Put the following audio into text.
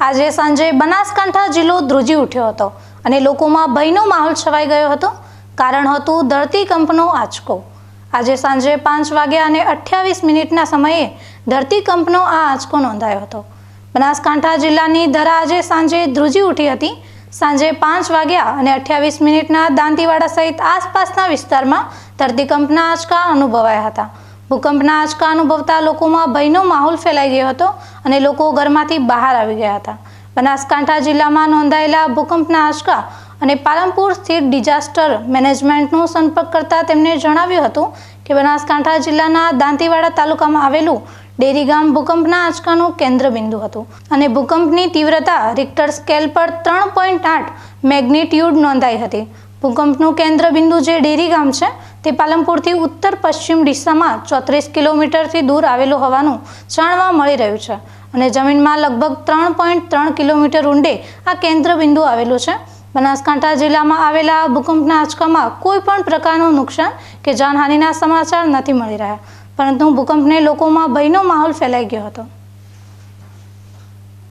આજે સાંજે બનાસકાંઠા જિલ્લો ધ્રુજી ઉઠ્યો હતો અને લોકોમાં ભયનો માહોલ છવાઈ ગયો હતો. કારણ હતું ધરતીકંપનો આંચકો. આજે સાંજે પાંચ વાગ્યા અને અઠ્યાવીસ મિનિટના સમયે ધરતીકંપનો આ આંચકો નોંધાયો હતો. બનાસકાંઠા જિલ્લાની ધરા આજે સાંજે ધ્રુજી ઉઠી હતી. સાંજે પાંચ વાગ્યા અને અઠ્યાવીસ મિનિટના દાંતીવાડા સહિત આસપાસના વિસ્તારમાં ધરતીકંપના આંચકા અનુભવાયા હતા. ભૂકંપના આંચકા અનુભવતા લોકોમાં ભયનો માહોલ ફેલાઈ ગયો હતો અને લોકો ઘરમાંથી બહાર આવી ગયા હતા. બનાસકાંઠા જિલ્લામાં નોંધાયેલા ભૂકંપના આંચકા અને પાલનપુર સ્થિત ડિઝાસ્ટર મેનેજમેન્ટનો સંપર્ક કરતા તેમણે જણાવ્યું હતું કે બનાસકાંઠા જિલ્લાના દાંતીવાડા તાલુકામાં આવેલું ડેરી ગામ ભૂકંપના આંચકાનું કેન્દ્રબિંદુ હતું અને ભૂકંપની તીવ્રતા રિક્ટર સ્કેલ પર ત્રણ પોઈન્ટ આઠ મેગ્નિટ્યુડ નોંધાઈ હતી. ભૂકંપનું કેન્દ્રબિંદુ જે ડેરી ગામ છે તે પાલનપુરથી ઉત્તર પશ્ચિમ દિશામાં ચોત્રીસ કિલોમીટરથી દૂર આવેલું હોવાનું જાણવા મળી રહ્યું છે. અને જમીનમાં લગભગ ત્રણ પોઈન્ટ ત્રણ કિલોમીટર ઊંડે આ કેન્દ્રબિંદુ આવેલું છે. બનાસકાંઠા જિલ્લામાં આવેલા ભૂકંપના આંચકામાં કોઈ પણ પ્રકારનું નુકસાન કે જાનહાનિના સમાચાર નથી મળી રહ્યા. પરંતુ ભૂકંપને લોકોમાં ભયનો માહોલ ફેલાઈ ગયો હતો.